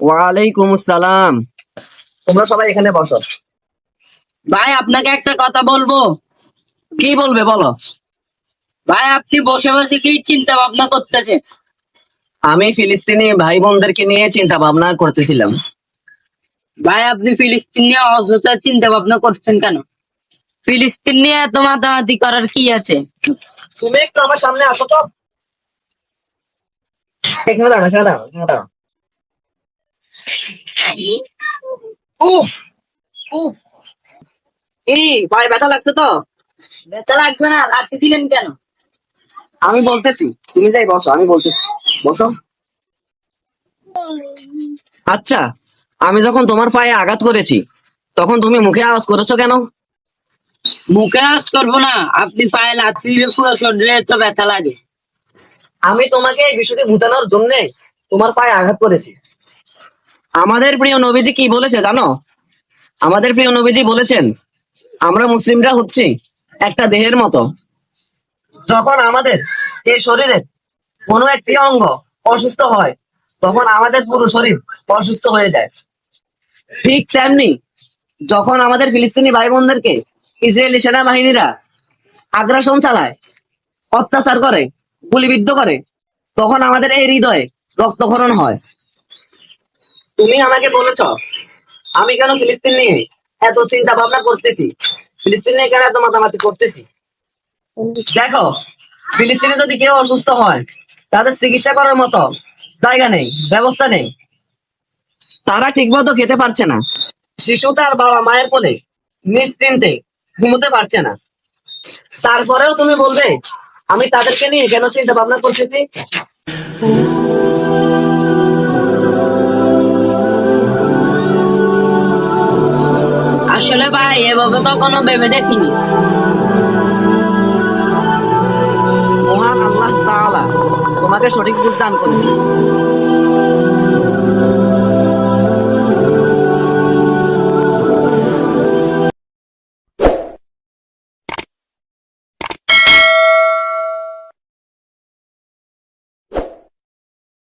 ওয়ালাইকুম আসসালাম। তোমরা সবাই এখানে বসো। ভাই আপনাকে একটা কথা বলব। কি বলবে বলো? ভাই আপনি বসে বসে কি চিন্তা ভাবনা করতেছে আমি ফিলিস্তিনি ভাই বোনদেরকে নিয়ে চিন্তা ভাবনা করতেছিলাম। ভাই আপনি ফিলিস্তিন নিয়ে অযথা চিন্তা ভাবনা করছেন কেন? ফিলিস্তিন নিয়ে এত মাতামাতি করার কি আছে? তুমি একটু আমার সামনে আসো তো। এখানে এখানে এখানে উফ উফ। এই ভাই ব্যথা লাগছে তো? ব্যথা লাগবে না রাখতে দিলেন কেন? আমি বলতেছি তুমি যাই বসো আমি বলতেছি। বসো। আচ্ছা। আমি যখন তোমার পায়ে আঘাত করেছি তখন তুমি মুখে আওয়াজ করেছ কেন? মুখে আওয়াজ করব না আপনি পায়ে লাথি পুরো শরীরে তো ব্যথা লাগে। আমি তোমাকে এই বিষয়টি বুঝানোর জন্য তোমার পায়ে আঘাত করেছি। আমাদের প্রিয় নবীজি কি বলেছে জানো? আমাদের প্রিয় নবীজি বলেছেন আমরা মুসলিমরা হচ্ছি একটা দেহের মতো। যখন আমাদের এই শরীরের কোনো একটি অঙ্গ অসুস্থ হয় তখন আমাদের পুরো শরীর অসুস্থ হয়ে যায়। ঠিক তেমনি যখন আমাদের ফিলিস্তিনি ভাই বোনদেরকে ইসরায়েলি সেনাবাহিনীরা আগ্রাসন চালায়, অত্যাচার করে, গুলিবিদ্ধ করে, তখন আমাদের এই হৃদয়ে রক্তক্ষরণ হয়। তুমি আমাকে বলেছ, আমি কেন ফিলিস্তিন নিয়ে এত চিন্তা ভাবনা করতেছি? ফিলিস্তিন নিয়ে কেন এত মাতামাতি করতেছি? দেখো, ফিলিস্তিনে যদি কেউ অসুস্থ হয়, তাদের চিকিৎসা করার মতো জায়গা নেই, ব্যবস্থা নেই। তারা ঠিকমতো খেতে পারছে না। শিশু তার বাবা মায়ের কোলে নিশ্চিন্তে ঘুমোতে পারছে না। তারপরেও তুমি বলবে, আমি তাদেরকে নিয়ে কেন চিন্তা ভাবনা করতেছি আসলে ভাই, এভাবে তো কোনো ভেবে দেখিনি। মহান আল্লাহ তাআলা তোমাকে সঠিক বুঝ দান করবে